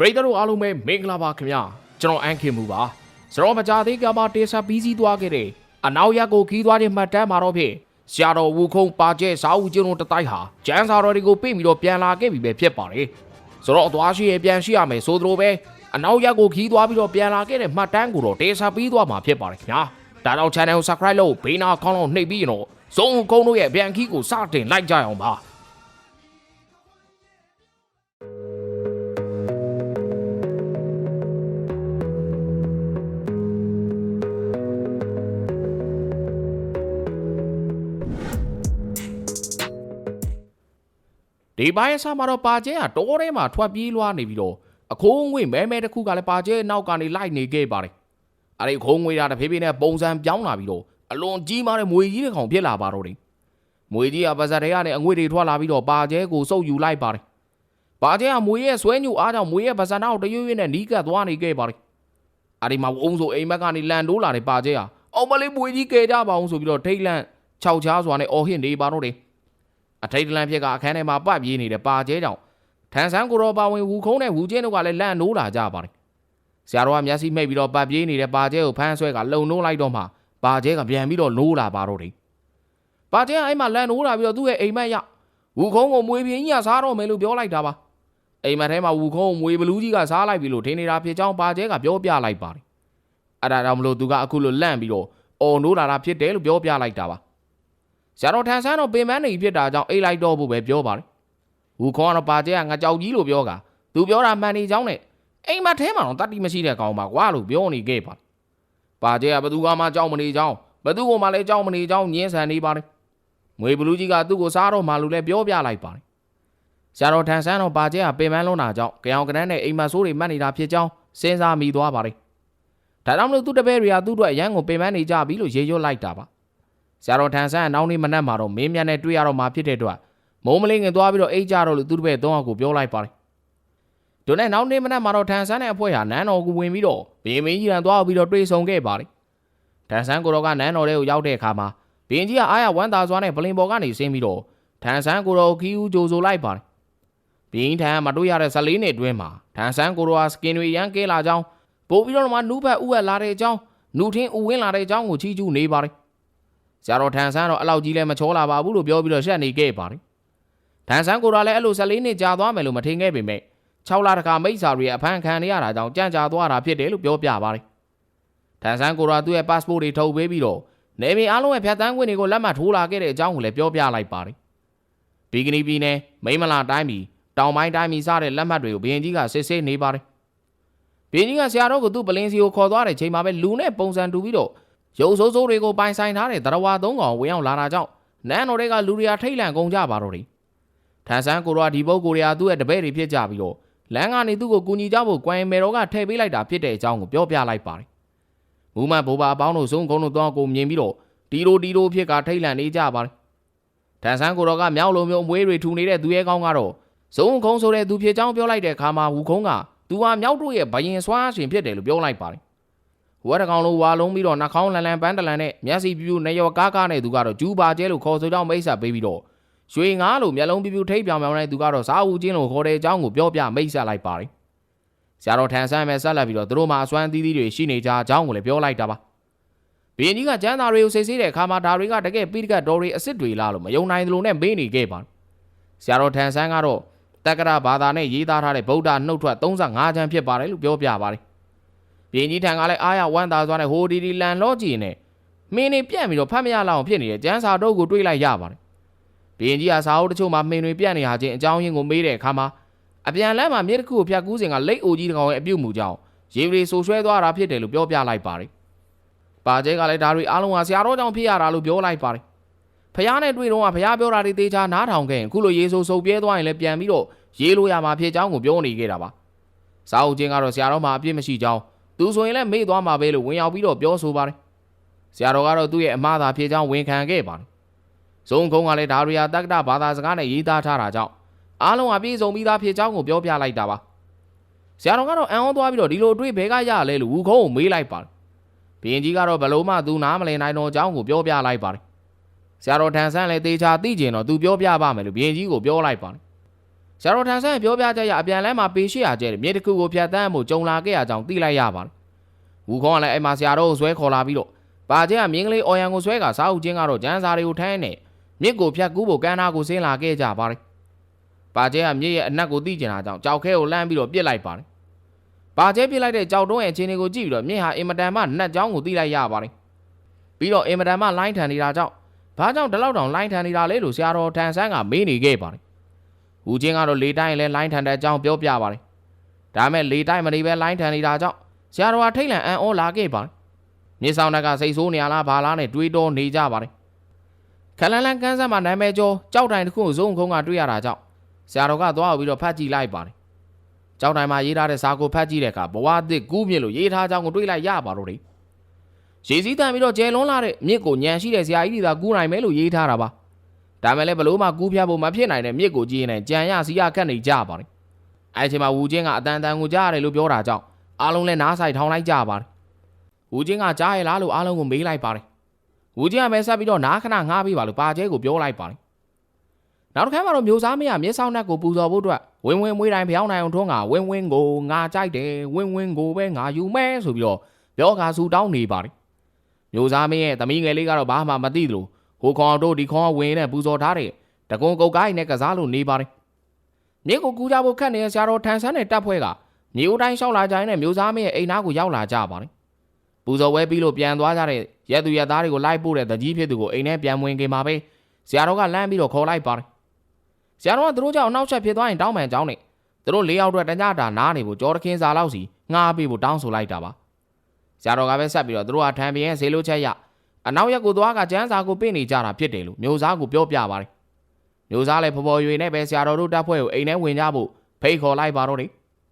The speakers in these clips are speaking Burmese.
ပရိသတ်တို့အားလုံးပဲမင်္ဂလာပါခင်ဗျာကျွန်တော်အန်ခင်မူပါစရောမကြသေးကမှာတေဆာပြီးစီးသွားခဲ့တဲ့အနောက်ရက်ကိုခီးသွားတဲ့မှတ်တမ်းမှာတော့ဖြင့်ဆရာတော်ဝူခုံပါကျဲစာအုပ်ကျင်းတို့တတိုက်ဟာကျန်းစာတော်တွေကိုပြိပြီးတော့ပြန်လာခဲ့ပြီပဲဖြစ်ပါတယ်ဆိုတော့အသွားရှိရပြန်ရှိရမယ်ဆိုသလိုပဲအနောက်ရက်ကိုခီးသွားပြီးတော့ပြန်လာခဲ့တဲ့မှတ်တမ်းကိုတော့တေဆာပြီးသွားမှာဖြစ်ပါတယ်ခင်ဗျာဒါတော့ channel ကို subscribe လုပ်ဘေးနာခေါင်းလုံးနှိပ်ပြီးရင်တော့ဇုံကုန်းတို့ရဲ့ပြန်ခီးကိုစတင်လိုက်ကြအောင်ပါ ဒီပိုင်းအစားမှာတော့ပါကျဲကတောထဲမှာထွက်ပြေးလွှားနေပြီးတော့အခိုးငွေမဲမဲတစ်ခုကလည်းပါကျဲနောက်ကနေလိုက်နေခဲ့ပါတယ်။အဲဒီအခိုးငွေတာတဖြည်းဖြည်းနဲ့ပုံစံပြောင်းလာပြီးတော့အလွန်ကြီးမားတဲ့မွေကြီးတစ်ကောင်ဖြစ်လာပါတော့တယ်။မွေကြီးကပါဇက်တွေကနေအငွေတွေထွက်လာပြီးတော့ပါကျဲကိုစုပ်ယူလိုက်ပါတယ်။ပါကျဲကမွေရဲ့ဆွဲညူအားကြောင့်မွေရဲ့ပါဇက်နောက်တရွေ့ရွေ့နဲ့နီးကပ်သွားနေခဲ့ပါတယ်။အဲဒီမှာဝုံဆိုအိမ်မက်ကနေလန်တိုးလာတဲ့ပါကျဲဟာအောင်မလေးမွေကြီးကဲကြပါအောင်ဆိုပြီးတော့ထိတ်လန့်ခြောက်ချားစွာနဲ့အော်ဟစ်နေပါတော့တယ်။ အထိတ်တလန့်ဖြစ်ကအခန်းထဲမှာပတ်ပြေးနေတဲ့ပါကျဲကြောင့်ထန်ဆန်းကိုရောပါဝင်ဝူခုံးနဲ့ဝူချင်းတို့ကလည်းလန့်နိုးလာကြပါတယ်။ဆရာတော်ကမျက်စိမိတ်ပြီးတော့ပတ်ပြေးနေတဲ့ပါကျဲကိုဖမ်းဆွဲကလုံနိုးလိုက်တော့မှပါကျဲကပြန်ပြီးတော့နိုးလာပါတော့တယ်။ပါကျဲကအဲ့မှာလန့်နိုးလာပြီးတော့သူ့ရဲ့အိမ်မက်ရဝူခုံးကိုမွေပြင်းကြီးကစားတော့မယ်လို့ပြောလိုက်တာပါ။အိမ်မက်ထဲမှာဝူခုံးကိုမွေဘလူးကြီးကစားလိုက်ပြီလို့ထင်နေတာဖြစ်ကြောင်းပါကျဲကပြောပြလိုက်ပါတယ်။အဲ့ဒါကြောင့်မလို့သူကအခုလိုလန့်ပြီးတော့အော်နိုးလာတာဖြစ်တယ်လို့ပြောပြလိုက်တာပါ။ ဆရာတော်ထန်ဆန်းတော့ပင်ပန်းနေဖြစ်တာကြောင့်အိတ်လိုက်တော့ဖို့ပဲပြောပါတယ်။ဟူခေါ်ကတော့ပါကျဲကငါကြောက်ကြီးလို့ပြောကသူပြောတာမှန်နေကြောင်းနဲ့အိမ်မထဲမှာတော့တတ်တိမရှိတဲ့ကောင်ပါကွာလို့ပြောနေခဲ့ပါတယ်။ပါကျဲကဘသူကမှကြောက်မနေကြောင်းဘသူကမှလည်းကြောက်မနေကြောင်းညင်းဆန်နေပါတယ်။ငွေဘလူးကြီးကသူ့ကိုစားတော့မှလို့လည်းပြောပြလိုက်ပါတယ်။ဆရာတော်ထန်ဆန်းတော့ပါကျဲကပင်ပန်းလုံးတာကြောင့်ကြောင်ကနန်းနဲ့အိမ်မဆိုးတွေမှတ်နေတာဖြစ်ကြောင်းစဉ်းစားမိသွားပါတယ်။ဒါကြောင့်မလို့သူ့တပည့်တွေကသူ့အတွက်အရန်ကိုပင်ပန်းနေကြပြီလို့ရေရွတ်လိုက်တာပါ။ ဆရာတော်ထန်ဆန်းအနောက်နေ့မနက်မှာတော့မင်းမြတ်နဲ့တွေ့ရတော့မှာဖြစ်တဲ့အတွက်မိုးမလင်းငင်သွားပြီးတော့အိတ်ကြတော့လို့သူတို့ပဲသုံးအောင်ကိုပြောလိုက်ပါတယ်။ဒုနဲ့နောက်နေ့မနက်မှာတော့ထန်ဆန်းနဲ့အဖွဲ့ဟာနန်းတော်ကိုဝင်ပြီးတော့ဘင်းမင်းကြီးရန်သွားပြီးတော့တွေ့ဆုံခဲ့ပါတယ်။ထန်ဆန်းကိုတော့ကနန်းတော်ထဲကိုရောက်တဲ့အခါမှာဘင်းကြီးကအားရဝမ်းသာစွာနဲ့ပလင်ပေါ်ကနေဆင်းပြီးတော့ထန်ဆန်းကိုတော့ခီးဦးကြိုဆိုလိုက်ပါတယ်။ဘင်းထန်မတွေ့ရတဲ့14နှစ်အတွင်းမှာထန်ဆန်းကိုတော့စကင်တွေရန်ကဲလာကြောင်းပို့ပြီးတော့မှနူးဖက်ဥဝက်လာတဲ့အကြောင်းနူထင်းဥဝင်းလာတဲ့အကြောင်းကိုချီးကျူးနေပါတယ်။ ဆရာတော်ထန်ဆန်းတော့အဲ့လောက်ကြီးလည်းမချောလာပါဘူးလို့ပြောပြီးတော့ရှက်နေခဲ့ပါတယ်။ထန်ဆန်းကိုယ်တော်လည်းအဲ့လို14နှစ်ကြာသွားမယ်လို့မထင်ခဲ့ပေမဲ့6လတခါမိတ်စာတွေရဲ့အဖမ်းခံရတာကြောင့်ကြံ့ကြာသွားတာဖြစ်တယ်လို့ပြောပြပါတယ်။ထန်ဆန်းကိုယ်တော်ကသူ့ရဲ့ passport တွေထုတ်ပေးပြီးတော့နေပြည်အားလုံးရဲ့ဖြတ်တန်းခွင့်တွေကိုလက်မှတ်ထိုးလာခဲ့တဲ့အကြောင်းကိုလည်းပြောပြလိုက်ပါတယ်။ဘီကနီပြည်နယ်မိမလာတိုင်းပြည်တောင်ပိုင်းတိုင်းပြည်စတဲ့လက်မှတ်တွေကိုဘရင်ကြီးကစစ်ဆေးနေပါတယ်။ဘရင်ကြီးကဆရာတော်ကသူ့ပလင်းစီကိုခေါ်သွားတဲ့ချိန်မှာပဲလူနဲ့ပုံစံတူပြီးတော့ ရုပ်ဆိုးဆိုးတွေကိုပိုင်ဆိုင်ထားတဲ့တရဝါသုံးကောင်ဝင်ရောက်လာတာကြောင့်နန်းတော်တွေကလူတွေကထိတ်လန့်ကုန်ကြပါတော့တယ်။ထန်ဆန်းကိုတော့ဒီပုဂ္ဂိုလ်တွေကသူ့ရဲ့တပည့်တွေဖြစ်ကြပြီးတော့လမ်းကနေသူ့ကိုကူညီကြဖို့ကွမ်မယ်တော်ကထည့်ပေးလိုက်တာဖြစ်တဲ့အကြောင်းကိုပြောပြလိုက်ပါတယ်။မူမတ်ဘိုးဘာအပေါင်းတို့စုံကုန်းတို့တော့ကိုမြင်ပြီးတော့ဒီလိုဒီလိုဖြစ်ကထိတ်လန့်နေကြပါတယ်။ထန်ဆန်းကိုတော့ကမြောက်လုံးမျိုးအမွေးတွေထူနေတဲ့သူရဲ့ကောင်းကတော့စုံကုန်းဆိုတဲ့သူဖြစ်ကြောင်းပြောလိုက်တဲ့အခါမှာဝူခုံးကသူဟာမြောက်တို့ရဲ့ဘယင်ဆွားရှင်ဖြစ်တယ်လို့ပြောလိုက်ပါတယ်။ ဝက်တကောင်လုံးဝါလုံးပြီးတော့နှာခေါင်းလန်လန်ပန်းတလန်နဲ့မျက်စိပြူပြူနေရောကားကားနဲ့သူကတော့ဂျူးပါကျဲလို့ခေါ်ဆိုကြောင်းမိတ်ဆက်ပေးပြီးတော့ရွှေငါးလို့မျက်လုံးပြူပြူထိပ်ပြောင်ပြောင်နဲ့သူကတော့စားဦးချင်းလို့ခေါ်တဲ့အကြောင်းကိုပြောပြမိတ်ဆက်လိုက်ပါတယ်။ဆရာတော်ထန်ဆန်းပဲဆက်လက်ပြီးတော့သူတို့မှအစွမ်းသီးသီးတွေရှိနေကြအကြောင်းကိုလည်းပြောလိုက်တာပါ။ဘီရင်ကြီးကကျမ်းစာတွေကိုစိတ်ဆေးတဲ့အခါမှာဒါတွေကတကယ်ပိဋကတ်တော်တွေအစ်စ်တွေလားလို့မယုံနိုင်သလိုနဲ့မေးနေခဲ့ပါတယ်။ဆရာတော်ထန်ဆန်းကတော့တက္ကရာဘာသာနဲ့ရေးသားထားတဲ့ဗုဒ္ဓနှုတ်ထွက်35ချမ်းဖြစ်ပါတယ်လို့ပြောပြပါတယ်။ ပြင်းကြီးထံကလည်းအားရဝမ်းသာစွာနဲ့ဟိုဒီဒီလန်လော့ကြည့်နေမင်းနေပြန့်ပြီးတော့ဖတ်မရလောက်အောင်ဖြစ်နေတဲ့ကျန်းစာတော့ကိုတွေးလိုက်ရပါတယ်။ပြင်းကြီးကစာအုပ်တချို့မှာမင်းတွေပြန့်နေဟာချင်းအကြောင်းရင်းကိုမေးတဲ့အခါမှာအပြန်လမ်းမှာမြေတစ်ခုကိုဖြတ်ကူးစဉ်ကလိတ်အိုကြီးတစ်ကောင်ရဲ့အပြုတ်မှုကြောင့်ရေပရီဆူဆွဲသွားတာဖြစ်တယ်လို့ပြောပြလိုက်ပါတယ်။ပါကျဲကလည်းဒါတွေအားလုံးဟာဆရာတော်ကြောင့်ဖြစ်ရတာလို့ပြောလိုက်ပါတယ်။ဖះနဲ့တွေ့တော့ကဖះပြောတာတွေတေချာနားထောင်ခဲ့ရင်အခုလိုရေဆိုးဆုပ်ပြဲသွားရင်လည်းပြန်ပြီးတော့ရေးလို့ရမှာဖြစ်ကြောင်းကိုပြောနေခဲ့တာပါ။စာအုပ်ချင်းကတော့ဆရာတော်မှာအပြစ်မရှိကြောင်း သူဆိုရင်လည်းမေ့သွားမှာပဲလို့ဝင်ရောက်ပြီးတော့ပြောဆိုပါတယ်။ဆရာတော်ကတော့သူ့ရဲ့အမှားသာဖြစ်ကြောင်းဝန်ခံခဲ့ပါတယ်။ဇုံကုန်းကလည်းဒါရီယာတက္ကတာဘာသာစကားနဲ့ရေးသားထားတာကြောင့်အားလုံးအပြည့်စုံပြီးသားဖြစ်ကြောင်းကိုပြောပြလိုက်တာပါ။ဆရာတော်ကတော့အံ့ဩသွားပြီးတော့ဒီလိုအတွေ့ဘဲကရလဲလို့ဝူခုံးကိုမေးလိုက်ပါတယ်။ဘရင်ကြီးကတော့ဘလို့မှသူနားမလည်နိုင်တော့ကြောင်းကိုပြောပြလိုက်ပါတယ်။ဆရာတော်ထန်ဆန်းလည်းတေချာသိကျင်တော့သူပြောပြပါမယ်လို့ဘရင်ကြီးကိုပြောလိုက်ပါတယ် ဆရာတော်ထန်ဆန်းရဲ့ပြောပြချက်အရအပြန်လမ်းမှာပေရှိရကျဲတဲ့မြေတစ်ခုကိုဖြတ်တန်းမှုကြုံလာခဲ့ရကြောင်းသိလိုက်ရပါတယ်ဝူခေါင်းကလည်းအဲ့မှာဆရာတော်ကိုဆွဲခေါ်လာပြီးတော့ပါကျဲကမြင်းကလေးအော်ရန်ကိုဆွဲကစားအုပ်ချင်းကတော့ကျန်းစာတွေကိုထိုင်းနေမြစ်ကိုဖြတ်ကူးဖို့ကမ်းနာကိုဆင်းလာခဲ့ကြပါတယ်ပါကျဲကမြစ်ရဲ့အနက်ကိုသိကျင်တာကြောင့်ကြောက်ခဲကိုလှမ်းပြီးတော့ပြစ်လိုက်ပါတယ်ပါကျဲပြစ်လိုက်တဲ့ကြောက်တုံးရဲ့အခြေအနေကိုကြည့်ပြီးတော့မြစ်ဟာအင်မတန်မှနတ်ကြောင်းကိုသိလိုက်ရပါတယ်ပြီးတော့အင်မတန်မှလိုင်းထန်နေတာကြောင့်ဘာကြောင့်ဒီလောက်တောင်လိုင်းထန်နေတာလဲလို့ဆရာတော်ထန်ဆန်းကမေးနေခဲ့ပါတယ်။ ဦးချင်းကတော့လေတိုင်းလဲလိုင်းထန်တဲ့အကြောင်းပြောပြပါတယ်။ဒါမဲ့လေတိုင်းမနေပဲလိုင်းထန်နေတာကြောင့်ဆရာတော်ကထိတ်လန့်အံ့ဩလာခဲ့ပါတယ်။မြေဆောင်တက်ကစိတ်ဆိုးနေရလားဘာလားနဲ့တွေးတောနေကြပါတယ်။ခလန်လန်ကန်းဆန်းမှာနာမည်ကျော်ကြောက်တိုင်တစ်ခုကိုဇုံခုံးကတွေးရတာကြောင့်ဆရာတော်ကသွားပြီးတော့ဖတ်ကြည့်လိုက်ပါတယ်။ကြောက်တိုင်မှာရေးထားတဲ့စာကိုဖတ်ကြည့်တဲ့အခါဘဝအသစ်ကူးမြစ်လို့ရေးထားကြောင်းကိုတွေးလိုက်ရပါတော့တယ်။ရေစည်းတန်ပြီးတော့ကျဲလွန်းလာတဲ့မြစ်ကိုညံရှိတဲ့ဆရာကြီးတွေသာကူးနိုင်မယ်လို့ရေးထားတာပါ။ ဒါမဲ့လည်းဘလို့မှကူးပြဖို့မဖြစ်နိုင်တဲ့မြစ်ကိုကြည့်ရင်ကြံရစီရခတ်နေကြပါတယ်။အဲအချိန်မှာဝူချင်းကအတန်တန်ကိုကြားရတယ်လို့ပြောတာကြောင့်အားလုံးလည်းနားဆိုင်ထောင်လိုက်ကြပါတယ်။ဝူချင်းကကြားရလားလို့အားလုံးကိုမေးလိုက်ပါတယ်။ဝူချင်းကပဲဆက်ပြီးတော့နားခဏငှားပြီးပါလို့ပါကျဲကိုပြောလိုက်ပါတယ်။နောက်တစ်ခါမှတော့မျိုးစားမရမျက်စောင်းနှက်ကိုပူဇော်ဖို့အတွက်ဝင်းဝင်းမွေးတိုင်းဖျောင်းနိုင်အောင်ထွန်းကဝင်းဝင်းကိုငါကြိုက်တယ်ဝင်းဝင်းကိုပဲငါယူမဲဆိုပြီးတော့ပြောကာဆူတောင်းနေပါတယ်။မျိုးစားမင်းရဲ့သမီးငယ်လေးကတော့ဘာမှမသိသလို ဟိုခေါင်တို့ဒီခေါင်ဝင်နဲ့ပူဇော်ထားတဲ့တကုံကုတ်ကိုင်းနဲ့ကစားလို့နေပါတယ်မြေကိုကူးကြဖို့ခက်နေတဲ့ဆရာတော်ထန်ဆန်းတဲ့တပ်ဖွဲ့ကမြေဦးတိုင်းလျှောက်လာကြရင်လည်းမျိုးသားမရဲ့အိမ်သားကိုရောက်လာကြပါတယ်ပူဇော်ဝဲပြီးလို့ပြန်သွားကြတဲ့ရက်သူရက်သားတွေကိုလိုက်ပို့တဲ့တကြီးဖြစ်သူကိုအိမ်ထဲပြန်ဝင်ခင်မှာပဲဆရာတော်ကလမ်းပြီးတော့ခေါ်လိုက်ပါတယ်ဆရာတော်ကသူတို့ကြောင့်အနောက်ချက်ဖြစ်သွားရင်တောင်းပန်ကြောင်းနဲ့သူတို့၄ယောက်အတွက်တညတာနားနေဖို့ကြောတခင်းစာလောက်စီငှားပေးဖို့တောင်းဆိုလိုက်တာပါဆရာတော်ကပဲဆက်ပြီးတော့သူတို့ကထံပြင်းဈေးလို့ချက်ရ အနောက်ရက်ကိုသွားကကျန်းစာကိုပြင့်နေကြတာဖြစ်တယ်လို့မျိုးသားကိုပြောပြပါတယ်။မျိုးသားလည်းဖော်ဖော်ရွေနဲ့ပဲဆရာတော်တို့တပ်ဖွဲ့ကိုအိမ်ထဲဝင်ကြဖို့ဖိတ်ခေါ်လိုက်ပါတော့တယ်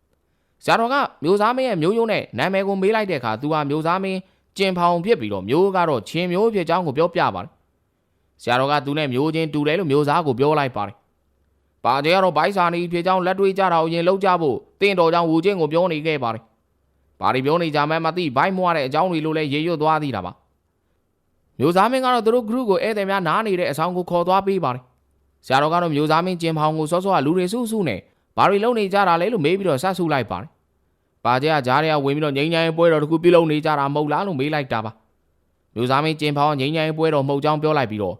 ။ဆရာတော်ကမျိုးသားမင်းရဲ့မျိုးရိုးနဲ့နာမည်ကိုမေးလိုက်တဲ့အခါသူကမျိုးသားမင်းကျင်ဖောင်ဖြစ်ပြီးတော့မျိုးကတော့ချင်းမျိုးဖြစ်ကြောင်းကိုပြောပြပါတယ်။ဆရာတော်ကသူနဲ့မျိုးချင်းတူတယ်လို့မျိုးသားကိုပြောလိုက်ပါတယ်။ပါကျဲကတော့ဘိုက်စာနီဖြစ်ကြောင်းလက်တွေးကြတာကိုရင်လောက်ကြဖို့တင့်တော်ကြောင့်ဝူချင်းကိုပြောနေခဲ့ပါတယ်။ဘာတွေပြောနေကြမှန်းမသိဘိုက်မွားတဲ့အကြောင်းတွေလို့လည်းရေရွတ်သွားသေးတာပါ။ မျိုးသားမင်းကတော့သူတို့ group ကိုဧည့်သည်များနားနေတဲ့အဆောင်ကိုခေါ်သွားပေးပါတယ်။ဆရာတော်ကတော့မျိုးသားမင်းကျင်ဖောင်ကိုစောစောကလူတွေစုစုနဲ့ဘာတွေလုပ်နေကြတာလဲလို့မေးပြီးတော့ဆက်ဆုလိုက်ပါတယ်။ပါကျဲကကြားထဲကဝင်ပြီးတော့ငိမ့်ညိုင်းပွဲတော်တစ်ခုပြုလုပ်နေကြတာမဟုတ်လားလို့မေးလိုက်တာပါ။မျိုးသားမင်းကျင်ဖောင်ကငိမ့်ညိုင်းပွဲတော်မဟုတ်ကြောင်းပြောလိုက်ပြီးတော့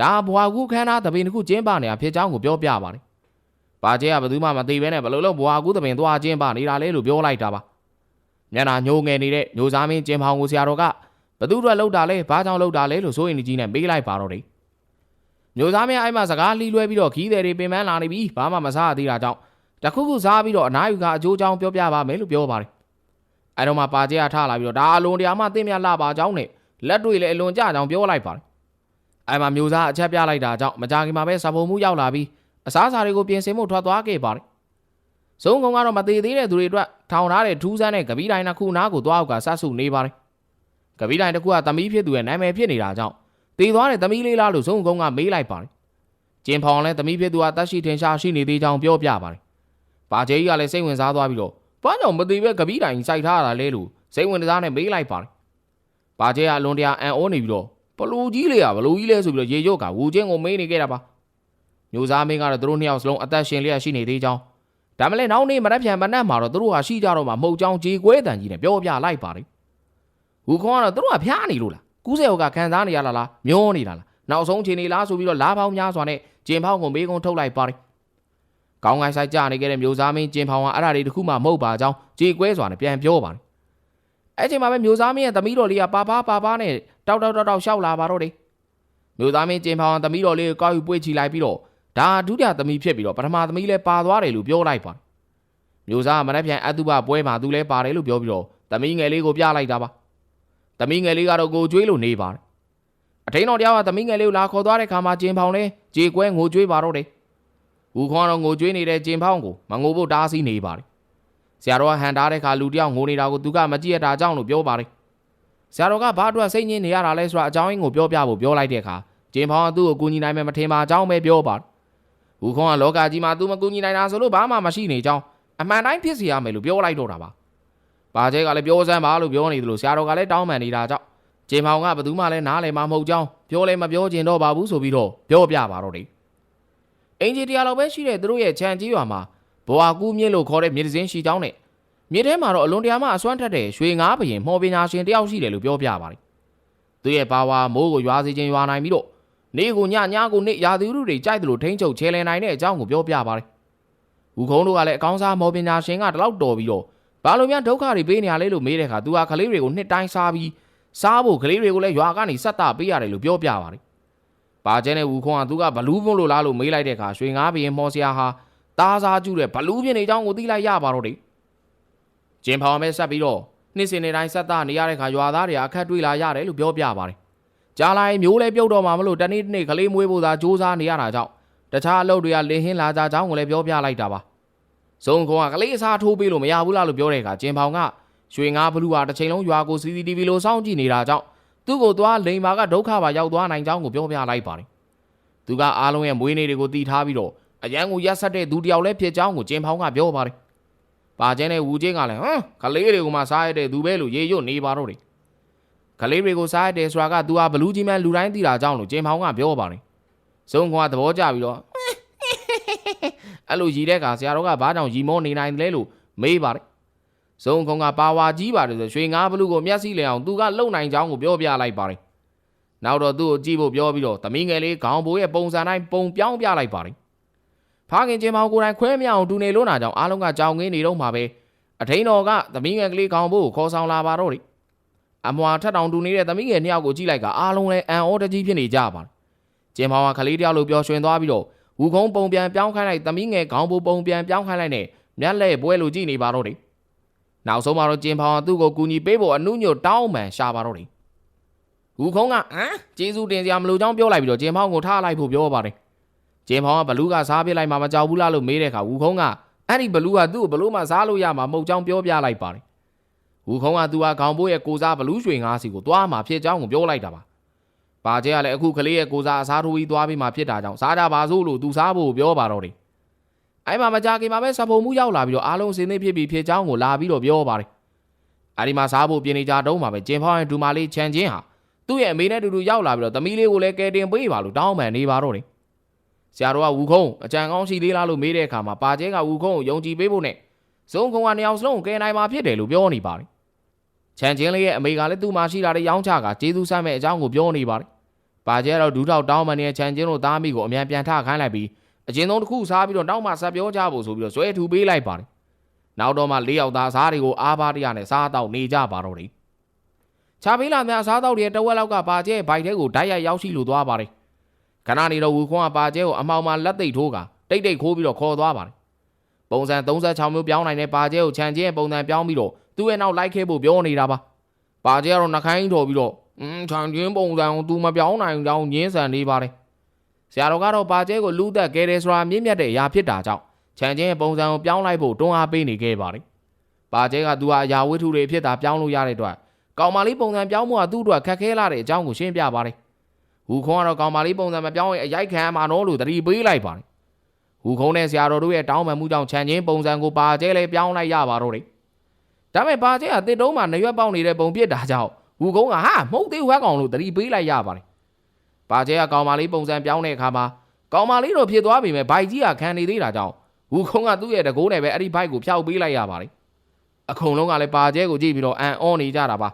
ဒါဘွာကူခန်းသားတပင်တစ်ခုကျင်းပနေတာဖြစ်ကြောင်းကိုပြောပြပါတယ်။ပါကျဲကဘယ်သူမှမသိဘဲနဲ့ဘယ်လိုလုပ်ဘွာကူတပင်သွားကျင်းပနေတာလဲလို့ပြောလိုက်တာပါ။မျက်နှာညှိုးငယ်နေတဲ့မျိုးသားမင်းကျင်ဖောင်ကိုဆရာတော်က ဘသူတို့လောက်တာလဲဘာကြောင့်လောက်တာလဲလို့စိုးရင်ကြီးနဲ့မေးလိုက်ပါတော့တယ်မျိုးသားမင်းအဲ့မှာစကားလီးလွဲပြီးတော့ခီးတယ်တွေပင်ပန်းလာနေပြီဘာမှမစားသေးတာကြောင့်တခုခုစားပြီးတော့အနားယူကအကျိုးကြောင်းပြောပြပါမယ်လို့ပြောပါတယ်အဲ့တော့မှပါကျဲကထလာပြီးတော့ဒါအလွန်တရားမှသိမြတ်လာပါကြောင်းနဲ့လက်တွေလည်းအလွန်ကြကြောင်းပြောလိုက်ပါတယ်အဲ့မှာမျိုးသားအချက်ပြလိုက်တာကြောင့်မကြခင်မှာပဲစာပုံမှုရောက်လာပြီးအစားအစာတွေကိုပြင်ဆင်မှုထွက်သွားခဲ့ပါတယ်စုံကုံကတော့မသေးသေးတဲ့သူတွေအတွက်ထောင်ထားတဲ့ထူးဆန်းတဲ့ကပီးတိုင်းတစ်ခုနားကိုသွားအောင်ကဆတ်ဆုနေပါတယ် ကပီးတိုင်းတစ်ခုကသမီးဖြစ်သူရဲ့နာမည်ဖြစ်နေတာကြောင့်တည်သွားတဲ့သမီးလေးလားလို့စုံကုန်းကမေးလိုက်ပါတယ်။ကျင်ဖောင်လည်းသမီးဖြစ်သူကတတ်ရှိထင်ရှားရှိနေသေးကြောင်းပြောပြပါတယ်။ပါဂျေကြီးကလည်းစိတ်ဝင်စားသွားပြီးတော့ဘာကြောင့်မသေးပဲကပီးတိုင်းစိုက်ထားတာလဲလို့စိတ်ဝင်စားနဲ့မေးလိုက်ပါတယ်။ပါဂျေကအလွန်တရာအံ့ဩနေပြီးတော့ဘလူကြီးလေးကဘလူကြီးလဲဆိုပြီးတော့ရေရုပ်ကဝူချင်းကိုမေးနေခဲ့တာပါ။မျိုးသားမင်းကတော့သူတို့နှစ်ယောက်စလုံးအသက်ရှင်လျက်ရှိနေသေးကြောင်းဒါမှလည်းနောက်နေ့မရက်ပြန်မနှက်မှာတော့သူတို့ဟာရှိကြတော့မှမဟုတ်ကြောင်းကြေကွဲတန်ကြီးနဲ့ပြောပြလိုက်ပါတယ်။ ဝူခေါင်းကတော့သူတို့ကဖျားနေလို့လားကူးစဲဟိုကခံစားနေရလားလားမျောနေတာလားနောက်ဆုံးချိန်နေလားဆိုပြီးတော့လားပေါင်းများစွာနဲ့ကျင်ဖောင်းကိုမေးကုန်းထုတ်လိုက်ပါတယ်ကောင်းကိုင်းဆိုင်ကြနေခဲ့တဲ့မျိုးသားမင်းကျင်ဖောင်းကအဲ့ဒါတွေတခုမှမဟုတ်ပါကြောင်းကြေကွဲစွာနဲ့ပြန်ပြောပါတယ်အဲ့ချိန်မှာပဲမျိုးသားမင်းရဲ့သမီးတော်လေးကပါပါပါပါနဲ့တောက်တောက်တောက်တောက်ရှောက်လာပါတော့တယ်မျိုးသားမင်းကျင်ဖောင်းကသမီးတော်လေးကိုကောက်ယူပွေ့ချီလိုက်ပြီးတော့ဒါဒုတိယသမီးဖြစ်ပြီးတော့ပထမသမီးလည်းပါသွားတယ်လို့ပြောလိုက်ပါတယ်မျိုးသားကမနေ့ပြန်အတုပပွဲမှာသူလည်းပါတယ်လို့ပြောပြီးတော့သမီးငယ်လေးကိုပြလိုက်တာပါ သမီးငယ်လေးကတော့ကိုကျွေးလို့နေပါတယ်အထိန်တော်တယောက်ကသမီးငယ်လေးကိုလာခေါ်သွားတဲ့ခါမှာကျင်ဖောင်လဲကြေကွဲငိုကျွေးပါတော့တယ်ဟူခွန်တော့ငိုကျွေးနေတဲ့ကျင်ဖောင်ကိုမငိုဖို့တားဆီးနေပါတယ်ဆရာတော်ကဟန်ထားတဲ့ခါလူတယောက်ငိုနေတာကိုသူကမကြည့်ရတာကြောင့်လို့ပြောပါတယ်ဆရာတော်ကဘာအတွက်စိတ်ညစ်နေရတာလဲဆိုတာအကြောင်းရင်းကိုပြောပြဖို့ပြောလိုက်တဲ့အခါကျင်ဖောင်ကသူ့ကိုကူညီနိုင်မယ်မထင်ပါအကြောင်းပဲပြောပါတယ်ဟူခွန်ကလောကကြီးမှာသူမကူညီနိုင်တာဆိုလို့ဘာမှမရှိနေကြောင်းအမှန်တိုင်းဖြစ်စီရမယ်လို့ပြောလိုက်တော့တာပါ ပါကျဲကလည်းပြောစမ်းပါလို့ပြောနေသလိုဆရာတော်ကလည်းတောင်းပန်နေတာကြောင့်ဂျင်မောင်ကဘယ်သူမှလည်းနားလည်မှာမဟုတ်ကြောင်းပြောလည်းမပြောချင်တော့ပါဘူးဆိုပြီးတော့ပြောပြပါတော့တယ်အင်ဂျီတရာလောက်ပဲရှိတဲ့သူတို့ရဲ့ခြံကြီးရွာမှာဘဝကူးမြင့်လို့ခေါ်တဲ့မြေတစင်းရှိကြောင်းနဲ့မြေထဲမှာတော့အလွန်တရာမှအစွမ်းထက်တဲ့ရွှေငါးဘရင်မော်ပညာရှင်တယောက်ရှိတယ်လို့ပြောပြပါတယ်သူရဲ့ပါဝါမိုးကိုရွာစီခြင်းရွာနိုင်ပြီးတော့နေကိုညညကိုနေရာသီဥတုတွေကြိုက်တယ်လို့ထိန်းချုပ်ချဲလည်နိုင်တဲ့အကြောင်းကိုပြောပြပါတယ်ဦးခုံးတို့ကလည်းအကောင်းစားမော်ပညာရှင်ကတလောက်တော်ပြီးတော့ ဘာလို့များဒုက္ခတွေပေးနေရလဲလို့မေးတဲ့အခါသူကကလေးတွေကိုနှစ်တိုင်းစားပြီးစားဖို့ကလေးတွေကိုလည်းရွာကနေဆက်တာပေးရတယ်လို့ပြောပြပါတယ်။ပါကျဲနဲ့ဦးခွန်ကသူကဘလူးပွန်းလို့လားလို့မေးလိုက်တဲ့အခါရွှေငါးဘရင်မော်စရာဟာတားစားကျူးတဲ့ဘလူးပြင်းနေကြောင်းကိုသိလိုက်ရပါတော့တယ်။ကျင်းဖောင်မဲဆက်ပြီးတော့နှစ်စဉ်နေတိုင်းဆက်တာနေရတဲ့အခါရွာသားတွေအခက်တွေ့လာရတယ်လို့ပြောပြပါတယ်။ကြားလိုက်မျိုးလဲပြုတ်တော့မှမလို့တနေ့တနေ့ကလေးမွေးဖို့သာစူးစမ်းနေရတာကြောင့်တခြားအလုပ်တွေကလင်းဟင်းလာကြကြောင်းကိုလည်းပြောပြလိုက်တာပါ။ ဇုံခွန်ကကလေးအစားထိုးပေးလို့မရဘူးလားလို့ပြောတဲ့အခါကျင်းဖောင်ကရွှေငါးဘလူးဟာတစ်ချိန်လုံးရွာကို CCTV လိုစောင့်ကြည့်နေတာကြောင့်သူ့ကိုသွားလိန်မာကဒုက္ခပါရောက်သွားနိုင်ကြောင်းကိုပြောပြလိုက်ပါတယ်။သူကအားလုံးရဲ့မွေးနေ့တွေကိုတီးထားပြီးတော့အရန်ကိုရက်ဆက်တဲ့သူတယောက်လည်းဖြစ်ကြောင်းကိုကျင်းဖောင်ကပြောပါတယ်။ပါကျင်းနဲ့ဝူချင်းကလည်းဟမ်ကလေးတွေကိုမှစားရတဲ့သူပဲလို့ရေရွတ်နေပါတော့တယ်။ကလေးတွေကိုစားရတဲ့ဆိုတာကသူဟာဘလူးကြီးမန်းလူတိုင်းသိတာကြောင်းလို့ကျင်းဖောင်ကပြောပါတယ်။စုံခွာသဘောကျပြီးတော့ အဲ့လိုရီတဲ့ကဆရာတော်ကဘာကြောင့်ရီမောနေနိုင်တယ်လဲလို့မေးပါတယ်။ဇုံခုံကပါဝါကြီးပါတယ်ဆိုရွှေငါးဘလူးကိုမျက်စိလဲအောင်သူကလုံနိုင်ကြောင်းကိုပြောပြလိုက်ပါတယ်။နောက်တော့သူ့ကိုကြည့်ဖို့ပြောပြီးတော့သမီးငယ်လေးခေါင်းဘိုးရဲ့ပုံစံတိုင်းပုံပြောင်းပြလိုက်ပါတယ်။ဖခင်ချင်းမောင်ကိုယ်တိုင်ခွဲမြောင်တူနေလို့နာကြောင့်အားလုံးကကြောင်ငင်းနေတော့မှာပဲအထင်းတော်ကသမီးငယ်ကလေးခေါင်းဘိုးကိုခေါ်ဆောင်လာပါတော့တယ်။အမွာထက်တောင်တူနေတဲ့သမီးငယ်နှစ်ယောက်ကိုကြည့်လိုက်ကအားလုံးလည်းအန်အောတကြီးဖြစ်နေကြပါတယ်။ချင်းမောင်ကကလေးတယောက်လိုပျော်ရွှင်သွားပြီးတော့ ဝူခုံးပုံပြန်ပြောင်းခိုင်းလိုက်သမီးငယ်ခေါင်းဘိုးပုံပြန်ပြောင်းခိုင်းလိုက်နဲ့မျက်လဲပွဲလိုကြည့်နေပါတော့တယ်။နောက်ဆုံးမှာတော့ကျင်းဖောင်ကသူ့ကိုကူညီပေးဖို့အနုညွတ်တောင်းပန်ရှာပါတော့တယ်။ဝူခုံးကဟမ်ကျေးဇူးတင်စရာမလိုကြောင်းပြောလိုက်ပြီးတော့ကျင်းဖောင်ကိုထားလိုက်ဖို့ပြောပါတယ်။ကျင်းဖောင်ကဘလူးကစားပြလိုက်မှမကြောက်ဘူးလားလို့မေးတဲ့အခါဝူခုံးကအဲ့ဒီဘလူးကသူ့ကိုဘလို့မှစားလို့ရမှာမဟုတ်ကြောင်းပြောပြလိုက်ပါတယ်။ဝူခုံးကသူကခေါင်းဘိုးရဲ့ကိုစားဘလူးရွှေငါးစီကိုသွားမှာဖြစ်ကြောင်းကိုပြောလိုက်တာပါ။ ပါကျဲကလည်းအခုကလေးရဲ့ကိုစားအစားထိုးပြီးသွားပြီးမှဖြစ်တာကြောင့်စားကြပါစို့လို့သူစားဖို့ပြောပါတော့တယ်။အဲ့မှာမကြခင်မှာပဲစပုံမှုရောက်လာပြီးတော့အားလုံးစင်းသိဖြစ်ပြီးဖြစ်ကြောင်းကိုလာပြီးတော့ပြောပါတယ်။အဲ့ဒီမှာစားဖို့ပြင်နေကြတုံးမှာပဲကျင်းဖောင်းရဲ့ဒူမာလေးချန်ချင်းဟာသူ့ရဲ့အမေနဲ့အတူတူရောက်လာပြီးတော့သမီးလေးကိုလည်းကယ်တင်ပေးပါလို့တောင်းပန်နေပါတော့တယ်။ဆရာတော်ကဝူခုံးအကြံကောင်းရှိသေးလားလို့မေးတဲ့အခါမှာပါကျဲကဝူခုံးကိုယုံကြည်ပေးဖို့နဲ့ဇုံခုံကနေအောင်စလုံးကိုကယ်နိုင်မှာဖြစ်တယ်လို့ပြောနေပါတယ်။ ချန်ချင်းလေးရဲ့အမေကလည်းသူ့မှာရှိတာတွေရောင်းချကကျေးဇူးဆမ်းမဲ့အကြောင်းကိုပြောနေပါတယ်။ပါကျဲတော့ဒူးထောက်တောင်းပန်နေတဲ့ချန်ချင်းတို့သားမိကိုအမြန်ပြန်ထခိုင်းလိုက်ပြီးအကျဉ်းသုံးတစ်ခုစားပြီးတော့နောက်မှဆက်ပြောကြဖို့ဆိုပြီးတော့ဇွဲထူပေးလိုက်ပါတယ်။နောက်တော့မှလေးယောက်သားစားတွေကိုအားပါတရားနဲ့စားတော့နေကြပါတော့တယ်။ချာပေးလာများစားတော့တွေတဝက်လောက်ကပါကျဲဘိုက်ထဲကိုဓာတ်ရိုက်ရောက်ရှိလို့သွားပါတယ်။ခဏနေတော့ဝူခွန်းကပါကျဲကိုအမောင်မှလက်သိပ်ထိုးကတိတ်တိတ်ခိုးပြီးတော့ခေါ်သွားပါတယ်။ပုံစံ36မျိုးပြောင်းနိုင်တဲ့ပါကျဲကိုခြံကျဲပုံစံပြောင်းပြီးတော့ သူ့ရဲ့နောက်လိုက်ခဲ့ဖို့ပြောနေတာပါ။ပါကျဲကတော့နှခိုင်းတော်ပြီးတော့อืมခြံကျင်းပုံစံကိုသူမပြောင်းနိုင်ကြောင်းညင်းဆန်နေပါတယ်။ဆရာတော်ကတော့ပါကျဲကိုလူသက်ခဲ့တယ်ဆိုတာမြင့်မြတ်တဲ့အရာဖြစ်တာကြောင့်ခြံကျင်းပုံစံကိုပြောင်းလိုက်ဖို့တွန်းအားပေးနေခဲ့ပါတယ်။ပါကျဲကသူဟာအရာဝတ္ထုတွေဖြစ်တာပြောင်းလို့ရတဲ့အတွက်ကောင်မလေးပုံစံပြောင်းမှုကသူ့အတွက်ခက်ခဲလာတဲ့အကြောင်းကိုရှင်းပြပါတယ်။ဟူခုံးကတော့ကောင်မလေးပုံစံမပြောင်းရင်အရိုက်ခံမှာတော့လို့သတိပေးလိုက်ပါတယ်။ဟူခုံးနဲ့ဆရာတော်တို့ရဲ့တောင်းပန်မှုကြောင့်ခြံချင်းပုံစံကိုပါကျဲလေးပြောင်းလိုက်ရပါတော့တယ်။ ဒါပေမဲ့ပါကျဲကတစ်တုံးမှာနရွက်ပေါက်နေတဲ့ပုံဖြစ်တာကြောင့်ဟူခုံးကဟာမဟုတ်သေးဘူးဟဲ့ကောင်လို့သတိပေးလိုက်ရပါတယ်။ပါကျဲကကောင်မလေးပုံစံပြောင်းတဲ့အခါမှာကောင်မလေးတော့ဖြစ်သွားပြီမဲ့ဘိုက်ကြီးကခံနေသေးတာကြောင့်ဟူခုံးကသူ့ရဲ့တကိုးနဲ့ပဲအဲ့ဒီဘိုက်ကိုဖျောက်ပေးလိုက်ရပါတယ်။အခုံလုံးကလည်းပါကျဲကိုကြည့်ပြီးတော့အန်အောနေကြတာပါ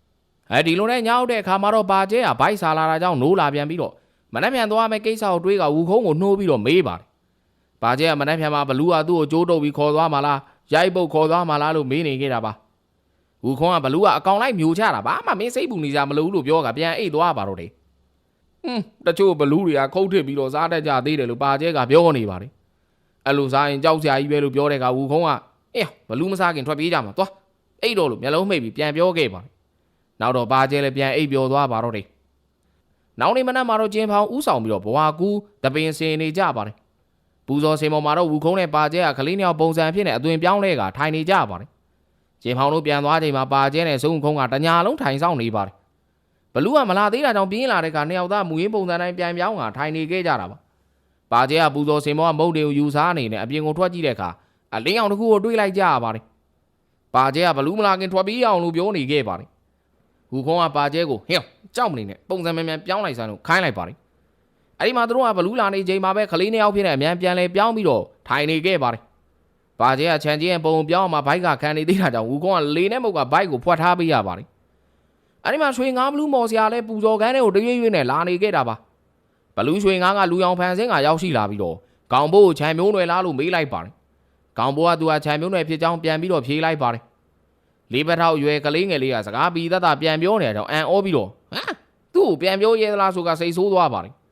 ။အဲဒီလိုနဲ့ညောက်တဲ့အခါမှာတော့ပါကျဲကဘိုက်ဆာလာတာကြောင့်နိုးလာပြန်ပြီးတော့မနှက်ပြန်သွားမယ့်ကိစ္စကိုတွေးကဝူခုံးကိုနှိုးပြီးတော့မေးပါတယ်။ပါကျဲကမနှက်ပြန်မှာဘလူးကသူ့ကိုကြိုးတုပ်ပြီးခေါ်သွားမှာလား ရိုက်ပုတ်ခေါ်သွားမှာလားလို့မေးနေခဲ့တာပါ။ဝူခုံးကဘလူးကအကောင်လိုက်မျိုးချတာဘာမှမင်းစိတ်ပူနေကြမလို့လို့ပြောကပြန်အိတ်သွားပါတော့တယ်။ဟွန်းတချို့ဘလူးတွေကခုတ်ထစ်ပြီးတော့စားတတ်ကြသေးတယ်လို့ပါကျဲကပြောနေပါတယ်။အဲ့လိုစားရင်ကြောက်စရာကြီးပဲလို့ပြောတဲ့ကဝူခုံးကအေးဘလူးမစားခင်ထွက်ပြေးကြမှာသွားအိတ်တော့လို့မျက်လုံးမှိတ်ပြီးပြန်ပြောခဲ့ပါတယ်။နောက်တော့ပါကျဲလည်းပြန်အိတ်ပြောသွားပါတော့တယ်။နောက်နေ့မနက်မှာတော့ကျင်းဖောင်းဥဆောင်ပြီးတော့ဘဝကူးတပင်စင်နေကြပါတယ်။ ပူဇော်စင်ပေါ်မှာတော့ဝူခုံးနဲ့ပါကျဲကကလေးနှစ်ယောက်ပုံစံဖြစ်နေအသွင်ပြောင်းလဲကထိုင်နေကြပါတယ်။ကျင်းဖောင်းတို့ပြန်သွားချိန်မှာပါကျဲနဲ့စုံခုံးကတညာလုံးထိုင်ဆောင်နေပါတယ်။ဘလူးကမလာသေးတာကြောင့်ပြင်းလာတဲ့ကနှစ်ယောက်သားမူရင်းပုံစံတိုင်းပြန်ပြောင်းကထိုင်နေခဲ့ကြတာပါ။ပါကျဲကပူဇော်စင်ပေါ်ကမုတ်တွေကိုယူစားနေနဲ့အပြင်ကိုထွက်ကြည့်တဲ့အခါအလင်းအောင်တစ်ခုကိုတွေးလိုက်ကြရပါတယ်။ပါကျဲကဘလူးမလာခင်ထွက်ပြီးအောင်လို့ပြောနေခဲ့ပါတယ်။ဟူခုံးကပါကျဲကိုဟဲ့ကြောက်မနေနဲ့ပုံစံမြန်မြန်ပြောင်းလိုက်စမ်းလို့ခိုင်းလိုက်ပါတယ်။ အဲ့ဒီမှာသူတို့ကဘလူးလာနေချိန်မှာပဲကလေးနှစ်ယောက်ဖြစ်တဲ့အမြန်ပြန်လဲပြောင်းပြီးတော့ထိုင်နေခဲ့ပါတယ်။ပါကျဲကချန်ချင်းရဲ့ပုံပြောင်းအောင်မှာဘိုက်ကခံနေသေးတာကြောင့်ဝူကုန်းကလေနဲ့မုတ်ကဘိုက်ကိုဖွက်ထားပေးရပါတယ်။အဲ့ဒီမှာရွှေငါးဘလူးမော်စရာလဲပူဇော်ကန်းတွေကိုတရွေ့ရွေ့နဲ့လာနေခဲ့တာပါ။ဘလူးရွှေငါးကလူရောင်ဖန်ဆင်းကရောက်ရှိလာပြီးတော့ကောင်ဘိုးကိုခြံမျိုးနွယ်လားလို့မေးလိုက်ပါတယ်။ကောင်ဘိုးကသူကခြံမျိုးနွယ်ဖြစ်ကြောင်းပြန်ပြီးတော့ဖြေလိုက်ပါတယ်။လေးပတ်ထောက်ရွယ်ကလေးငယ်လေးကစကားပြီးသက်သာပြန်ပြောနေတဲ့ကြောင့်အန်အောပြီးတော့ဟမ်သူ့ကိုပြန်ပြောရဲသလားဆိုကစိတ်ဆိုးသွားပါတယ်။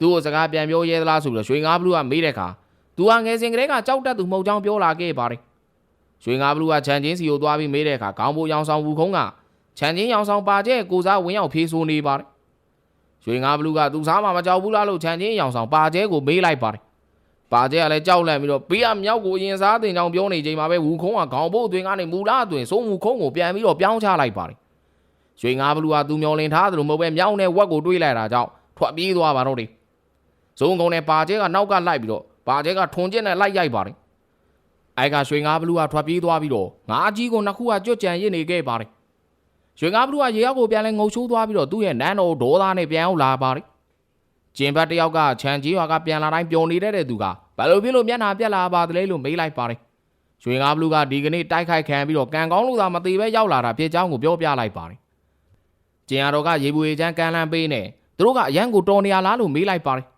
သူ့ကိုစကားပြန်ပြောရဲသလားဆိုပြီးတော့ရွှေငါးဘလူးကမေးတဲ့အခါသူကငယ်စဉ်ကလေးကကြောက်တတ်သူမဟုတ်ကြောင်းပြောလာခဲ့ပါတယ်။ရွှေငါးဘလူးကခြံချင်းစီကိုသွားပြီးမေးတဲ့အခါခေါင်းဘိုးရောင်ဆောင်ဝူခုံးကခြံချင်းရောင်ဆောင်ပါကျဲကိုစားဝင်းရောက်ဖြေးဆိုနေပါတယ်။ရွှေငါးဘလူးကသူစားမှမကြောက်ဘူးလားလို့ခြံချင်းရောင်ဆောင်ပါကျဲကိုမေးလိုက်ပါတယ်။ပါကျဲကလည်းကြောက်လန့်ပြီးတော့ဘေးကမြောက်ကိုအရင်စားတင်ကြောင်ပြောနေချိန်မှာပဲဝူခုံးကခေါင်းဘိုးအတွင်ကနေမူလားအတွင်စိုးဝူခုံးကိုပြန်ပြီးတော့ပြောင်းချလိုက်ပါတယ်။ရွှေငါးဘလူးကသူမျောလင်ထားသလိုမဟုတ်ပဲမြောက်နဲ့ဝက်ကိုတွေးလိုက်တာကြောင့်ထွက်ပြေးသွားပါတော့တယ်။ ဇုံကုန်းနဲ့ပါကျဲကနောက်ကလိုက်ပြီးတော့ပါကျဲကထွန်ကျက်နဲ့လိုက်ရိုက်ပါတယ်။အိုက်ကရွှေငါးဘလူးကထွက်ပြေးသွားပြီးတော့ငါးကြီးကိုနှစ်ခုကကြွကြံရစ်နေခဲ့ပါတယ်။ရွှေငါးဘလူးကရေရောက်ကိုပြန်လဲငုံချိုးသွားပြီးတော့သူ့ရဲ့နန်းတော်ဒေါသနဲ့ပြန်ရောက်လာပါတယ်။ကျင်ဘတ်တယောက်ကခြံကြီးရွာကပြန်လာတိုင်းပျော်နေတဲ့တဲ့သူကဘာလို့ဖြစ်လို့မျက်နှာပြက်လာပါသလဲလို့မေးလိုက်ပါတယ်။ရွှေငါးဘလူးကဒီကနေ့တိုက်ခိုက်ခံပြီးတော့ကံကောင်းလို့သာမသေးပဲရောက်လာတာဖြစ်ကြောင်းကိုပြောပြလိုက်ပါတယ်။ကျင်ရတော်ကရေပူရေချမ်းကန်လန်းပေးနေသူတို့ကအရန်ကိုတော်နေရလားလို့မေးလိုက်ပါတယ်။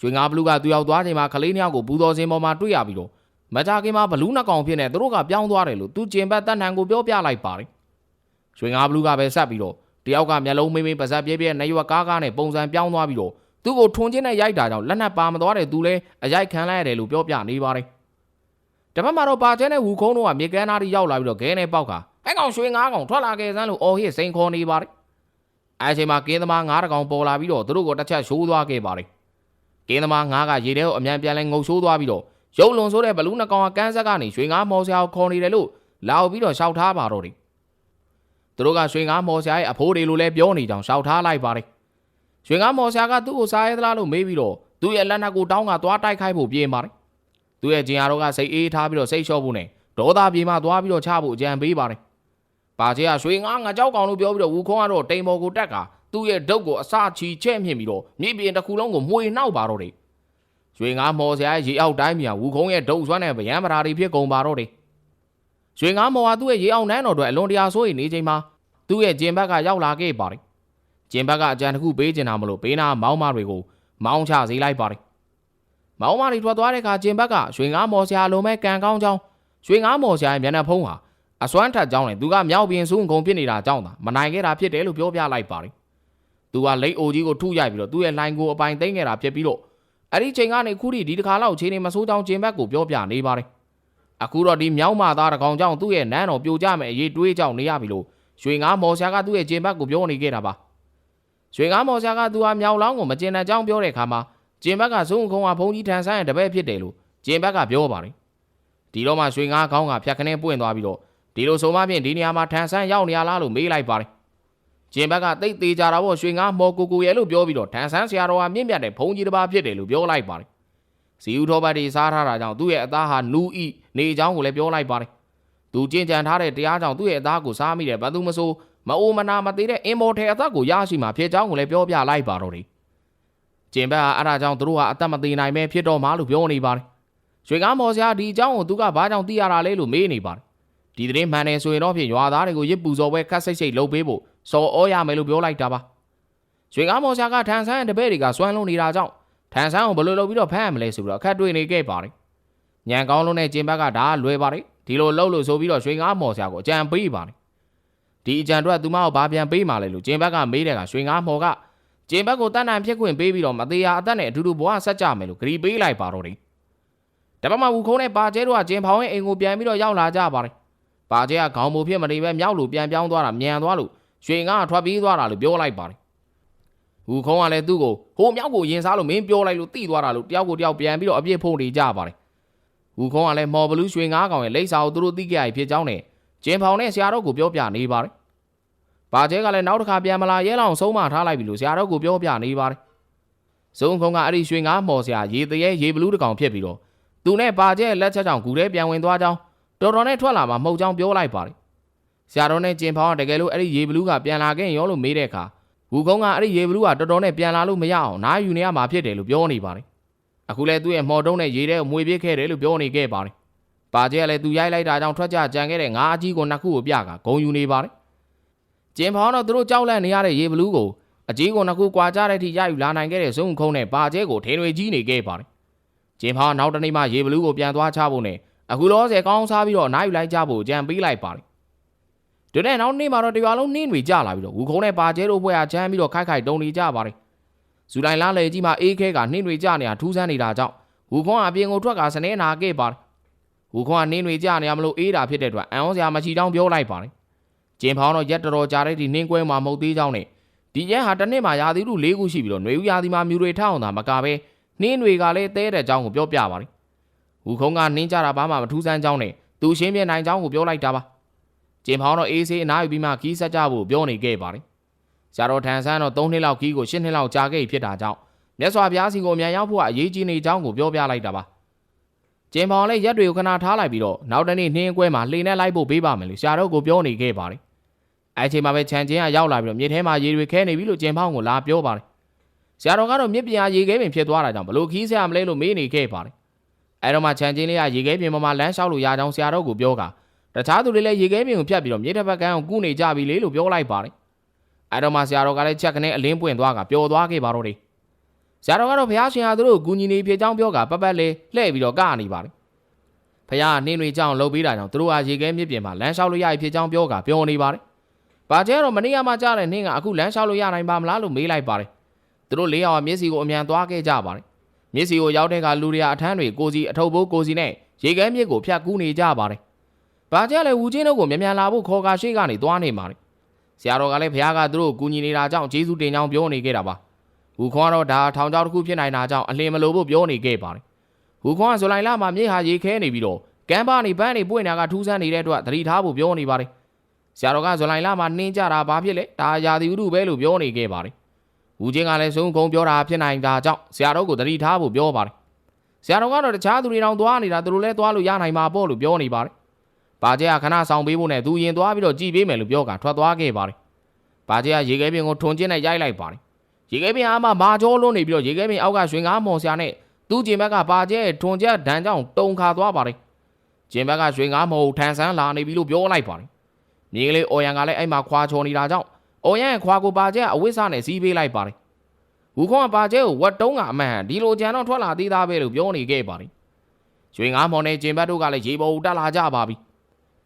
ရွှေငါးဘလူးကသူရောက်သွားချိန်မှာကလေးနှစ်ယောက်ကိုဘူးတော်စင်ပေါ်မှာတွေ့ရပြီးတော့မကြခင်မှာဘလူးနှစ်ကောင်ဖြစ်နေသူတို့ကပြောင်းသွားတယ်လို့သူကျင်ဘတ်တန်ထန်ကိုပြောပြလိုက်ပါတယ်။ရွှေငါးဘလူးကပဲဆက်ပြီးတော့တယောက်ကမျက်လုံးမိမိပါဇက်ပြဲပြဲနေရွက်ကားကားနဲ့ပုံစံပြောင်းသွားပြီးတော့သူ့ကိုထွန်ချင်းနဲ့ရိုက်တာကြောင့်လက်နက်ပါမသွားတဲ့သူလည်းအရိုက်ခံလိုက်ရတယ်လို့ပြောပြနေပါတယ်။တပတ်မှာတော့ပါကျဲနဲ့ဝူခုံးတို့ကမြေကမ်းသားတွေရောက်လာပြီးတော့ဂဲနဲ့ပေါက်ကအဲကောင်ရွှေငါးကောင်ထွက်လာခဲ့စမ်းလို့အော်ဟစ်စိန်ခေါ်နေပါတယ်။အဲအချိန်မှာကင်းသမားငါးတကောင်ပေါ်လာပြီးတော့သူတို့ကိုတစ်ချက်ရှိုးသွားခဲ့ပါတယ်။ ကင်းသမားငါးကရေထဲကိုအမြန်ပြန်လဲငုံရှိုးသွားပြီးတော့ရုပ်လွန်ဆိုတဲ့ဘလူးနှကောင်ကကန်းဆက်ကနေရွှေငါးမော်ဆရာကိုခေါ်နေတယ်လို့လာပြီးတော့ရှောက်ထားပါတော့တယ်။သူတို့ကရွှေငါးမော်ဆရာရဲ့အဖိုးတွေလို့လည်းပြောနေကြောင်ရှောက်ထားလိုက်ပါတယ်။ရွှေငါးမော်ဆရာကသူ့ကိုစားရဲသလားလို့မေးပြီးတော့သူ့ရဲ့လက်နက်ကိုတောင်းကသွားတိုက်ခိုက်ဖို့ပြေးပါတယ်။သူ့ရဲ့ဂျင်ယာတော့ကစိတ်အေးထားပြီးတော့စိတ်လျှော့ဖို့နဲ့ဒေါသပြေမှသွားပြီးတော့ချဖို့အကြံပေးပါတယ်။ပါချေကရွှေငါးငါကြောက်ကောင်လို့ပြောပြီးတော့ဝူခေါင်းကတော့တိမ်မော်ကိုတက်က သူ့ရဲ့ဒုတ်ကိုအစချီချဲ့မြင့်ပြီးတော့မြေပြင်တစ်ခုလုံးကိုမှွေနှောက်ပါတော့တယ်။ရွှေငါးမော်ဆရာရဲ့ရေအောက်တိုင်းမြန်ဝူခုံးရဲ့ဒုတ်ဆွမ်းနဲ့ဗျံပရာတွေဖြစ်ကုန်ပါတော့တယ်။ရွှေငါးမော်ကသူ့ရဲ့ရေအောက်နန်းတော်အတွက်အလွန်တရာဆိုးရင်နေချိန်မှာသူ့ရဲ့ဂျင်ဘက်ကရောက်လာခဲ့ပါတယ်။ဂျင်ဘက်ကအကြံတစ်ခုပေးချင်တာမလို့ဘေးနာမောင်းမတွေကိုမောင်းချစေလိုက်ပါတယ်။မောင်းမတွေထွက်သွားတဲ့အခါဂျင်ဘက်ကရွှေငါးမော်ဆရာအလုံးမဲ့ကန်ကောင်းကြောင်းရွှေငါးမော်ဆရာရဲ့မျက်နှာဖုံးဟာအစွမ်းထက်ကြောင်းနဲ့သူကမြောက်ပြင်စုံကုန်ဖြစ်နေတာကြောင့်သာမနိုင်ခဲ့တာဖြစ်တယ်လို့ပြောပြလိုက်ပါတယ်။ သူကလိတ်အိုကြီးကိုထုရိုက်ပြီးတော့သူ့ရဲ့လိုင်ကိုအပိုင်သိမ်းခဲ့တာဖြစ်ပြီးတော့အဲ့ဒီချိန်ကနေခုထိဒီတစ်ခါလောက်ချိန်နေမဆိုးကြောင်းဂျင်ဘက်ကိုပြောပြနေပါတယ်။အခုတော့ဒီမြောက်မသားတကောင်ကြောင့်သူ့ရဲ့နန်းတော်ပြိုကျမယ်အရေးတွေးကြောင်းနေရပြီလို့ရွှေငါးမော်ဆရာကသူ့ရဲ့ဂျင်ဘက်ကိုပြောနေခဲ့တာပါ။ရွှေငါးမော်ဆရာကသူဟာမြောက်လောင်းကိုမကျင်တဲ့ကြောင်းပြောတဲ့အခါမှာဂျင်ဘက်ကဇုံခုံကဘုံကြီးထန်ဆန်းရဲ့တပည့်ဖြစ်တယ်လို့ဂျင်ဘက်ကပြောပါတယ်။ဒီတော့မှရွှေငါးခေါင်းကဖြတ်ခနဲပွင့်သွားပြီးတော့ဒီလိုဆိုမှဖြင့်ဒီနေရာမှာထန်ဆန်းရောက်နေရလားလို့မေးလိုက်ပါတယ်။ ဂျင်ဘက်ကတိတ်သေးကြတာပေါ့ရွှေငါးမော်ကိုကိုရဲ့လို့ပြောပြီးတော့ထန်ဆန်းဆရာတော်ဟာမြင့်မြတ်တဲ့ဘုံကြီးတစ်ပါးဖြစ်တယ်လို့ပြောလိုက်ပါတယ်။စီဦးတော်ဘတ်တွေစားထားတာကြောင့်သူ့ရဲ့အသားဟာနူးဤနေအကြောင်းကိုလည်းပြောလိုက်ပါတယ်။သူကျင့်ကြံထားတဲ့တရားကြောင့်သူ့ရဲ့အသားကိုစားမိတယ်ဘာသူမဆိုမအိုမနာမသေးတဲ့အင်မော်တယ်အသက်ကိုရရှိမှာဖြစ်ကြောင်းကိုလည်းပြောပြလိုက်ပါတော့တယ်။ကျင်ဘက်ဟာအဲ့ဒါကြောင့်သူတို့ဟာအသက်မသေးနိုင်ပဲဖြစ်တော့မှလို့ပြောနေပါတယ်။ရွှေကားမော်ဆရာဒီအကြောင်းကိုသူကဘာကြောင့်သိရတာလဲလို့မေးနေပါတယ်။ဒီသတင်းမှန်တယ်ဆိုရင်တော့ဖြင့်ရွာသားတွေကိုရစ်ပူဇော်ပွဲခတ်စိတ်စိတ်လုပ်ပေးဖို့ စော်ဩရမယ်လို့ပြောလိုက်တာပါ။ရွှေကားမော်ဆရာကထန်ဆန်းတပည့်တွေကစွမ်းလုံးနေတာကြောင့်ထန်ဆန်းကိုဘယ်လိုလုပ်ပြီးတော့ဖမ်းရမလဲဆိုပြီးတော့အခက်တွေ့နေခဲ့ပါတယ်။ညံကောင်းလုံးနဲ့ကျင်ဘက်ကဒါလွယ်ပါတယ်။ဒီလိုလှုပ်လို့ဆိုပြီးတော့ရွှေကားမော်ဆရာကိုအကြံပေးပါတယ်။ဒီအကြံအတွက်သူမကိုဘာပြန်ပေးမှလဲလို့ကျင်ဘက်ကမေးတဲ့ကရွှေငါးမော်ကကျင်ဘက်ကိုတန်းတန်ဖြစ်ခွင့်ပေးပြီးတော့မသေးရအသက်နဲ့အတူတူဘဝဆက်ကြမယ်လို့ဂရီပေးလိုက်ပါတော့တယ်။တပတ်မှဝူခုံးနဲ့ပါကျဲတို့ကကျင်ဖောင်းရဲ့အိမ်ကိုပြန်ပြီးတော့ရောက်လာကြပါတယ်။ပါကျဲကခေါင်းမူဖြစ်မနေပဲမြောက်လို့ပြန်ပြောင်းသွားတာမြန်သွားလို့ ရွှေငါးကထွက်ပြေးသွားတာလို့ပြောလိုက်ပါတယ်။ဝူခုံးကလည်းသူ့ကိုဟိုမြောက်ကိုရင်စားလို့မင်းပြောလိုက်လို့တိသွားတာလို့တယောက်ကိုတယောက်ပြန်ပြီးတော့အပြစ်ဖုံးနေကြပါတယ်။ဝူခုံးကလည်းမော်ဘလူးရွှေငါးကောင်ရဲ့လိပ်စာကိုသူတို့သိကြရဖြစ်ကြောင်းနဲ့ကျင်ဖောင်းနဲ့ဆရာတော်ကိုပြောပြနေပါတယ်။ဘာကျဲကလည်းနောက်တစ်ခါပြန်မလာရဲလောက်ဆုံးမထားလိုက်ပြီလို့ဆရာတော်ကိုပြောပြနေပါတယ်။ဇုံခုံကအဲ့ဒီရွှေငါးမော်ဆရာရေတရဲရေဘလူးတကောင်ဖြစ်ပြီးတော့သူနဲ့ဘာကျဲလက်ချက်ကြောင့်ဂူထဲပြန်ဝင်သွားကြောင်းတော်တော်နဲ့ထွက်လာမှမဟုတ်ကြောင်းပြောလိုက်ပါတယ်။ ဆရာတော်နဲ့ကျင်ဖောင်းကတကယ်လို့အဲ့ဒီရေဘလူးကပြန်လာခဲ့ရောလို့မေးတဲ့အခါဝူကုန်းကအဲ့ဒီရေဘလူးကတော်တော်နဲ့ပြန်လာလို့မရအောင်နားယူနေရမှာဖြစ်တယ်လို့ပြောနေပါတယ်အခုလဲသူ့ရဲ့မော်တုံးနဲ့ရေထဲကိုမွေပစ်ခဲ့တယ်လို့ပြောနေခဲ့ပါတယ်ပါကျဲကလည်းသူရိုက်လိုက်တာကြောင့်ထွက်ကြကြံခဲ့တဲ့ငါးအကြီးကိုနှစ်ခုကိုပြကဂုံယူနေပါတယ်ကျင်ဖောင်းတော့သူတို့ကြောက်လန့်နေရတဲ့ရေဘလူးကိုအကြီးကိုနှစ်ခုကွာကြတဲ့အထိရယူလာနိုင်ခဲ့တဲ့ဇုံခုံးနဲ့ပါကျဲကိုထင်းတွေကြီးနေခဲ့ပါတယ်ကျင်ဖောင်းနောက်တနေ့မှရေဘလူးကိုပြန်သွားချဖို့နဲ့အခုလောဆယ်ကောင်းစားပြီးတော့နားယူလိုက်ကြဖို့ကြံပေးလိုက်ပါတယ် ဒီနေ့နောက်နေ့မှာတော့တရွာလုံးနှင်းတွေကြလာပြီးတော့ဝူခုံးနဲ့ပါကျဲတို့ဘွဲကချမ်းပြီးတော့ခိုက်ခိုက်တုံနေကြပါတယ်။ဇူလိုင်လလေကြီးမှာအေးခဲကနှင်းတွေကြနေတာထူးဆန်းနေတာကြောင့်ဝူခုံးကအပြင်ကိုထွက်ကစနေနာခဲ့ပါတယ်။ဝူခုံးကနှင်းတွေကြနေရမလို့အေးတာဖြစ်တဲ့အတွက်အန်ဩစရာမရှိတောင်းပြောလိုက်ပါတယ်။ကျင်းဖောင်းတော့ရက်တော်တော်ကြာတဲ့ဒီနှင်းကွဲမှာမဟုတ်သေးကြောင်းနဲ့ဒီရက်ဟာတစ်နှစ်မှာရာသီဥတု၄ခုရှိပြီးတော့ຫນွေဦးရာသီမှာမြူတွေထအောင်တာမကပဲနှင်းတွေကလည်းတဲတဲ့ကြောင်းကိုပြောပြပါတယ်။ဝူခုံးကနှင်းကြတာဘာမှမထူးဆန်းကြောင်းနဲ့သူရှင်းပြနိုင်ကြောင်းကိုပြောလိုက်တာပါ။ ကျင်ဖောင်းတော့အေးဆေးအနားယူပြီးမှခီးဆက်ကြဖို့ပြောနေခဲ့ပါတယ်။ဆရာတော်ထန်ဆန်းတော့3နှစ်လောက်ခီးကို10နှစ်လောက်ကြာခဲ့ပြီဖြစ်တာကြောင့်မြတ်စွာဘုရားစီကိုအမြန်ရောက်ဖို့ကအရေးကြီးနေကြောင်းကိုပြောပြလိုက်တာပါ။ကျင်ဖောင်းလည်းရက်တွေကိုခဏထားလိုက်ပြီးတော့နောက်တနေ့နှင်းအကွဲမှာလှေနဲ့လိုက်ဖို့ပေးပါမယ်လို့ဆရာတော်ကိုပြောနေခဲ့ပါတယ်။အဲအချိန်မှာပဲခြံချင်းကရောက်လာပြီးတော့မြစ်ထဲမှာရေတွေခဲနေပြီလို့ကျင်ဖောင်းကိုလာပြောပါတယ်။ဆရာတော်ကတော့မြစ်ပြင်ရေခဲပင်ဖြစ်သွားတာကြောင့်ဘလို့ခီးဆရာမလဲလို့မေးနေခဲ့ပါတယ်။အဲတော့မှခြံချင်းလေးကရေခဲပင်ပေါ်မှာလမ်းလျှောက်လို့ရကြောင်းဆရာတော်ကိုပြောက တခြားသူတွေလည်းရေခဲပြင်ကိုဖြတ်ပြီးတော့မြေတစ်ဖက်ကန်းကိုကူးနေကြပြီလေလို့ပြောလိုက်ပါတယ်။အဲတော့မှဆရာတော်ကလည်းချက်ကနေအလင်းပွင့်သွားကပျော်သွားခဲ့ပါတော့တယ်။ဆရာတော်ကတော့ဘုရားရှင်ဟာသူတို့ကိုကူညီနေဖြစ်ကြောင်းပြောကပတ်ပတ်လေးလှည့်ပြီးတော့ကနေပါတယ်။ဘုရားကနှင်းတွေကြောင်းလှုပ်ပေးတာကြောင့်သူတို့ဟာရေခဲမြစ်ပြင်မှာလမ်းလျှောက်လို့ရပြီဖြစ်ကြောင်းပြောကပြောနေပါတယ်။ဘာကျဲတော့မနေ့ကမှကြားတဲ့နှင်းကအခုလမ်းလျှောက်လို့ရနိုင်ပါမလားလို့မေးလိုက်ပါတယ်။သူတို့လေးယောက်ကမျက်စိကိုအမြန်သွားခဲ့ကြပါတယ်။မျက်စိကိုရောက်တဲ့ကလူတွေကအထမ်းတွေကိုစီအထုပ်ဘိုးကိုစီနဲ့ရေခဲမြစ်ကိုဖြတ်ကူးနေကြပါတယ်။ ဘာကြလဲဝူချင်းတို့ကိုမြန်မြန်လာဖို့ခေါ်ကာရှိကနေသွားနေမှာလေဆရာတော်ကလည်းဘုရားကသူတို့ကိုကူညီနေတာကြောင့်ကျေးဇူးတင်ကြောင်းပြောနေခဲ့တာပါဝူခွန်ကတော့ဒါထောင်ချောက်တစ်ခုဖြစ်နိုင်တာကြောင့်အလင်းမလို့ဖို့ပြောနေခဲ့ပါတယ်ဝူခွန်ကဇူလိုင်လမှာမြေဟာရေခဲနေပြီးတော့ကမ်းပါနေပန်းနေပွင့်နေတာကထူးဆန်းနေတဲ့အတွက်သတိထားဖို့ပြောနေပါတယ်ဆရာတော်ကဇူလိုင်လမှာနှင်းကြတာဘာဖြစ်လဲဒါရာသီဥတုပဲလို့ပြောနေခဲ့ပါတယ်ဝူချင်းကလည်းဆုံးကုန်းပြောတာဖြစ်နိုင်တာကြောင့်ဆရာတော်ကိုသတိထားဖို့ပြောပါတယ်ဆရာတော်ကတော့တခြားသူတွေတောင်သွားနေတာသူတို့လည်းသွားလို့ရနိုင်မှာပေါ့လို့ပြောနေပါတယ် ဘာကျဲကခဏဆောင်ပေးဖို့နဲ့သူရင်သွားပြီးတော့ကြည်ပေးမယ်လို့ပြောကထွက်သွားခဲ့ပါတယ်။ဘာကျဲကရေခဲပင်ကိုထွန်ကျင်းနဲ့ရိုက်လိုက်ပါတယ်။ရေခဲပင်အားမမာကြောလွန်းနေပြီးတော့ရေခဲပင်အောက်ကရွှင်ကားမော်ဆရာနဲ့သူ့ကျင်ဘက်ကဘာကျဲထွန်ကျက်ဒဏ်ကြောင့်တုံခါသွားပါတယ်။ကျင်ဘက်ကရွှင်ကားမော်ကိုထန်ဆန်းလာနေပြီလို့ပြောလိုက်ပါတယ်။မြေကလေးအော်ရန်ကလည်းအဲ့မှာခွာချော်နေတာကြောင့်အော်ရန်ရဲ့ခွာကိုဘာကျဲကအဝိစာနဲ့စီးပေးလိုက်ပါတယ်။ဝူခွန်ကဘာကျဲကိုဝတ်တုံးကအမှန်ဒီလိုကြံတော့ထွက်လာသေးသားပဲလို့ပြောနေခဲ့ပါတယ်။ရွှင်ကားမော်နဲ့ကျင်ဘက်တို့ကလည်းရေပေါ်ကိုတက်လာကြပါပြီ။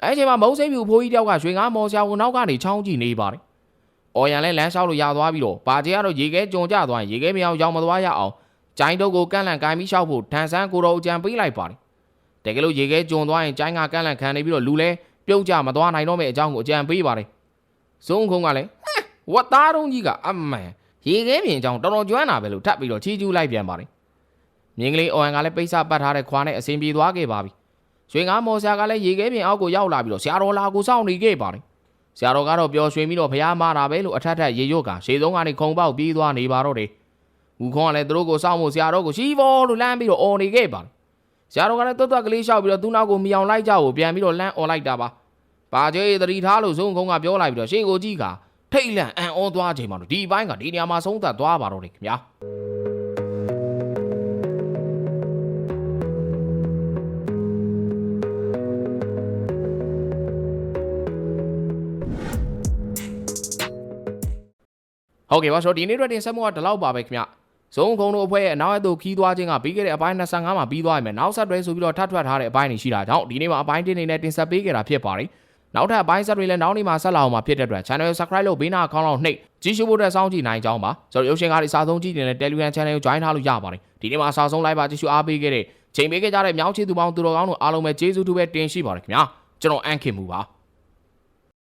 အဲ့ဒီအချိန်မှာမုံစိမ့်ပြူဖိုးကြီးတယောက်ကရွှေငါးမော်ဆရာကိုနောက်ကနေချောင်းကြည့်နေပါတယ်။အော်ရန်လည်းလမ်းလျှောက်လို့ရသွားပြီးတော့ပါကျေကတော့ရေခဲကြုံကျသွားရင်ရေခဲမြောင်ရောက်မသွားရအောင်ကျိုင်းတုပ်ကိုကန့်လန့်ကိုင်းပြီးရှောက်ဖို့ဒန်ဆန်းကိုတော်အကြံပေးလိုက်ပါတယ်။တကယ်လို့ရေခဲကြုံသွားရင်ကျိုင်းကကန့်လန့်ခံနေပြီးတော့လူလဲပြုတ်ကြမသွားနိုင်တော့မယ့်အကြောင်းကိုအကြံပေးပါတယ်။ဇုံခုံကလည်းဟမ်ဝတ်သားတုံးကြီးကအမှန်ရေခဲပြင်အကြောင်းတော်တော်ကျွမ်းတာပဲလို့ထပ်ပြီးတော့ချီးကျူးလိုက်ပြန်ပါတယ်။မြင်းကလေးအော်ရန်ကလည်းပိတ်စပတ်ထားတဲ့ခွာနဲ့အစင်ပြေသွားခဲ့ပါပြီ။ ရွှေငါမော်ဆရာကလည်းရေခဲပြင်အောက်ကိုရောက်လာပြီးတော့ဆရာတော်လာကိုစောင့်နေခဲ့ပါတယ်။ဆရာတော်ကတော့ပျော်ရွှင်ပြီးတော့ဖျားမာတာပဲလို့အထက်ထက်ရေရွတ်ကရှေ့ဆုံးကနေခုံပေါက်ပြေးသွားနေပါတော့တယ်။ဝူခွန်ကလည်းသူတို့ကိုစောင့်ဖို့ဆရာတော်ကိုရှီဘောလို့လမ်းပြီးတော့អော်နေခဲ့ပါတယ်။ဆရာတော်ကလည်းတွတ်တွတ်ကလေးလျှောက်ပြီးတော့သူ့နောက်ကိုမြောင်လိုက်ကြဖို့ပြန်ပြီးတော့လမ်းអော်လိုက်တာပါ။ပါကျေသတိထားလို့ဇုံခုံကပြောလိုက်ပြီးတော့ရှေ့ကိုကြည့်ကထိတ်လန့်အံ့ဩသွားချိန်မှာတော့ဒီဘိုင်းကဒီနေရာမှာဆုံးသက်သွားပါတော့တယ်ခင်ဗျာ။ ဟုတ်ကဲ့ပါဆိုတော့ဒီနေ့အတွက်တင်ဆက်မှုကဒီလောက်ပါပဲခင်ဗျဇုံခုံတို့အဖွဲ့ရဲ့အနောက်အသို့ခီးသွားခြင်းကပြီးခဲ့တဲ့အပိုင်း25မှာပြီးသွားပြီမယ်နောက်ဆက်တွဲဆိုပြီးတော့ထပ်ထွက်ထားတဲ့အပိုင်းတွေရှိတာကြောင့်ဒီနေ့မှာအပိုင်းတင်နေနဲ့တင်ဆက်ပေးခဲ့တာဖြစ်ပါတယ်နောက်ထပ်အပိုင်းဆက်တွေလည်းနောက်နေ့မှာဆက်လာအောင်မှာဖြစ်တဲ့အတွက် channel ကို subscribe လုပ်ဘေးနာအကောင့်လောက်နှိပ်ကြည့်ရှုဖို့အတွက်စောင့်ကြည့်နိုင်ကြောင်းပါဆိုတော့ရုပ်ရှင်ကားတွေအစားဆုံးကြည့်နေတဲ့ Telegram channel ကို join ထားလို့ရပါတယ်ဒီနေ့မှာအစားဆုံး live ပါကြည့်ရှုအားပေးခဲ့တဲ့ချိန်ပေးခဲ့ကြတဲ့မြောက်ချီသူပေါင်းသူတော်ကောင်းတို့အားလုံးပဲကျေးဇူးတူပဲတင်ရှိပါတယ်ခင်ဗျာကျွန်တော်အန်ခင်မူပါ